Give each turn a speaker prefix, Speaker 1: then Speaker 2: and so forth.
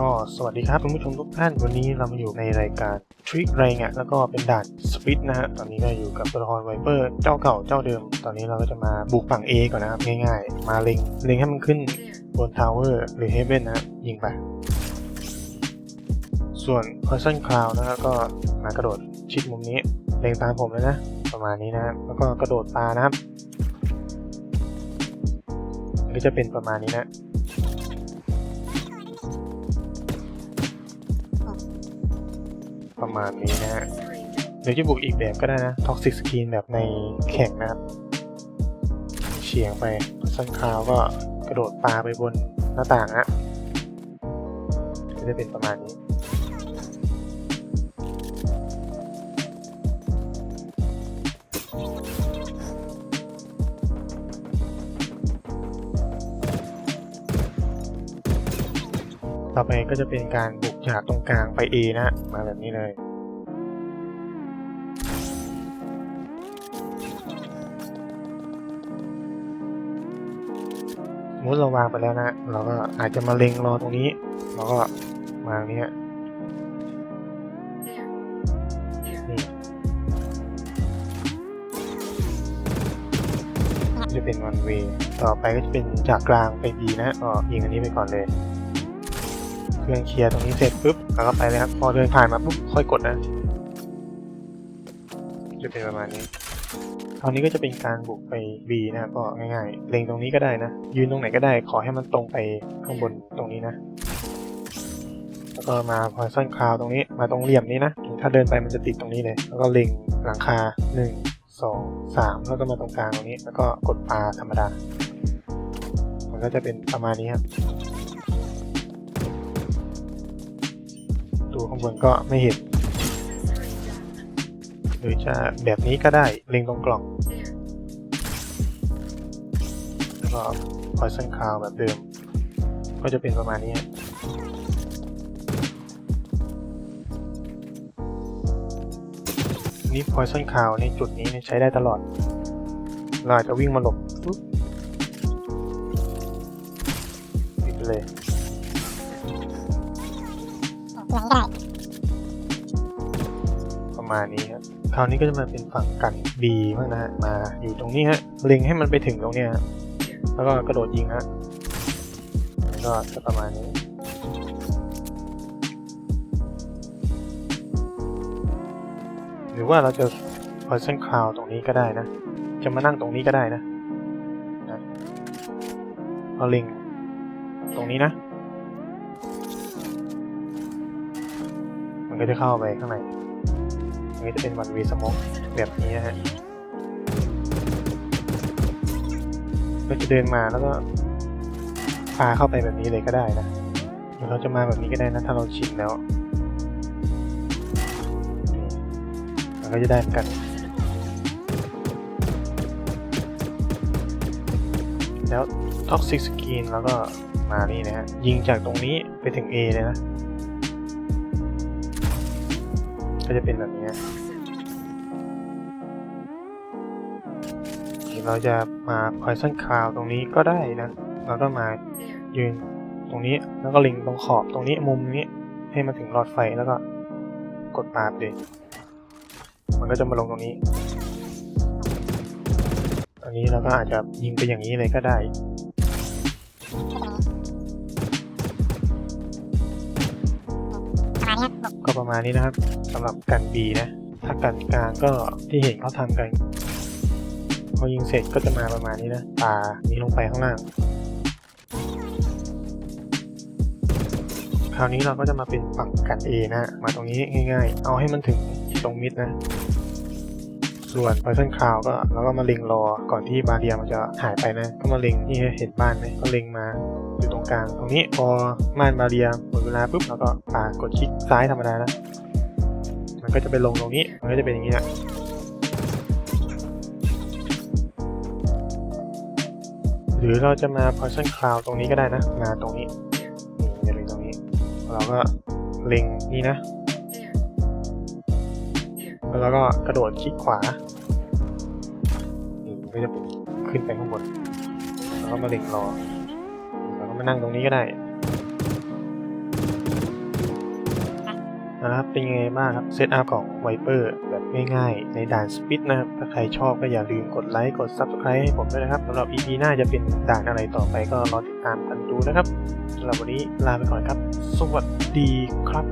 Speaker 1: ก็สวัสดีครับคุณผู้ชมทุกท่านวันนี้เรามาอยู่ในรายการทริคไรเงี้ยแล้วก็เป็นด่านสปิดนะฮะตอนนี้ก็อยู่กับตัวละครไวเปอร์เจ้าเก่าเจ้าเดิม ตอนนี้เราก็จะมาบุกฝั่ง A ก่อนนะครับง่ายๆ มาเล็งเล็งให้มันขึ้นบนทาวเวอร์หรือเฮเ e นนะครับยิงไป ส่วน Person Cloud นะครับก็มากระโดดชิดมุมนี้เล็งตามผมเลยนะ ประมาณนี้นะแล้วก็กระโดดปานะครับนก็จะเป็นประมาณนี้นะ ประมาณนี้นะฮะหรือจะบุกอีกแบบก็ได้นะท็อกซิกสกรีนแบบในแข่งนะครับเฉียงไปสันคาวก็กระโดดปาไปบนหน้าต่างฮะก็จะเป็นประมาณนี้ต่อไปก็จะเป็นการบุก จากตรงกลางไป A นะ มาแบบนี้เลยสมมุติเราวางไปแล้วนะ เราก็อาจจะมาเล็งรอตรงนี้ เราก็มางนี้ฮะนี่จะเป็นวันเวต่อไปก็จะเป็นจากกลางไป B นะก็ยิงอันนี้ไปก่อนเลย เครื่องเคลียร์ตรงนี้เสร็จปุ๊บแล้วก็ไปเลยครับพอเดินผ่านมาปุ๊บค่อยกดนะจะเป็นประมาณนี้คราวนี้ก็จะเป็นการบุกไป B นะก็ง่ายๆ เล็งตรงนี้ก็ได้นะ ยืนตรงไหนก็ได้ ขอให้มันตรงไปข้างบนตรงนี้นะ แล้วก็มาพอสั้นคราวตรงนี้ มาตรงเหลี่ยมนี้นะ ถ้าเดินไปมันจะติดตรงนี้เลย แล้วก็เล็งหลังคา 1 2 3 แล้วก็มาตรงกลางตรงนี้ แล้วก็กดปลาธรรมดา มันก็จะเป็นประมาณนี้ครับ ดูข้างบนก็ไม่เห็น หรือจะแบบนี้ก็ได้เล็งตรงกล่องแล้วก็ poison cloud แบบเดิม ก็จะเป็นประมาณนี้นี่ poison cloud ในจุดนี้ใช้ได้ตลอด เราอาจจะวิ่งมาหลบปุ๊บปิดไปเลย ประมาณนี้ครับคราวนี้ก็จะมาเป็นฝั่งกัน B บ้างนะฮะมาอยู่ตรงนี้ฮะเล็งให้มันไปถึงตรงเนี้ยแล้วก็กระโดดยิงฮะก็จะประมาณนี้หรือว่าเราจะ Poison Cloud ตรงนี้ก็ได้นะ จะมานั่งตรงนี้ก็ได้นะนะเอาเล็งตรงนี้นะ ก็จะเข้าไปข้างในอันนี้จะเป็นวันวีสมองแบบนี้นะฮะเราจะเดินมาแล้วก็พาเข้าไปแบบนี้เลยก็ได้นะหรือเราจะมาแบบนี้ก็ได้นะถ้าเราชินแล้วมันก็จะได้เหมือนกัน แล้วท็อกซิกสกรีนแล้วก็มานี่นะฮะยิงจากตรงนี้ไปถึง A เลยนะ ก็จะเป็นแบบนี้เราจะมา poison cloud ตรงนี้ก็ได้นะ เราก็มายืนตรงนี้แล้วก็ลิงตรงขอบตรงนี้มุมนี้ให้มาถึงหลอดไฟแล้วก็กดปาบเลยมันก็จะมาลงตรงนี้ อันนี้เราก็อาจจะยิงไปอย่างนี้เลยก็ได้ ก็ประมาณนี้นะครับสำหรับกันบีนะ ถ้ากันกลางก็ที่เห็นเขาทำกันพอยิงเสร็จก็จะมาประมาณนี้นะปานี้ลงไปข้างล่าง คราวนี้เราก็จะมาเป็นฝั่งกัน A นะมาตรงนี้ง่าย ๆ เอาให้มันถึงตรงมิดนะส่วน Poison Cloud ก็เราก็มาเล็งรอก่อนที่บาเรียมันจะหายไปนะ ก็มาเล็งนี่เห็นบ้านไหมก็เล็งมา กลางตรงนี้พอม่านบาเรียหมดเวลาปุ๊บเราก็ปากดคลิกซ้ายธรรมดานะมันก็จะไปลงตรงนี้มันก็จะเป็นอย่างนี้นะหรือเราจะมา Poison Cloud ตรงนี้ก็ได้นะ มาตรงนี้นี่เล็งตรงนี้ เราก็เล็งนี่นะ แล้วก็กระโดดคลิกขวานี่มันก็จะเป็นขึ้นไปข้างบน แล้วก็มาเล็งรอ มานั่งตรงนี้ก็ได้นะครับเป็นยังไงบ้างครับเซตอัพของไวเปอร์แบบง่ายๆ ในด่านสปิดนะครับ ถ้าใครชอบก็อย่าลืมกดไลค์กด Subscribe ให้ผมด้วยนะครับสำหรับ EP หน้าจะเป็นด่านอะไรต่อไปก็รอติดตามกันดูนะครับสำหรับวันนี้ลาไปก่อนครับ สวัสดีครับ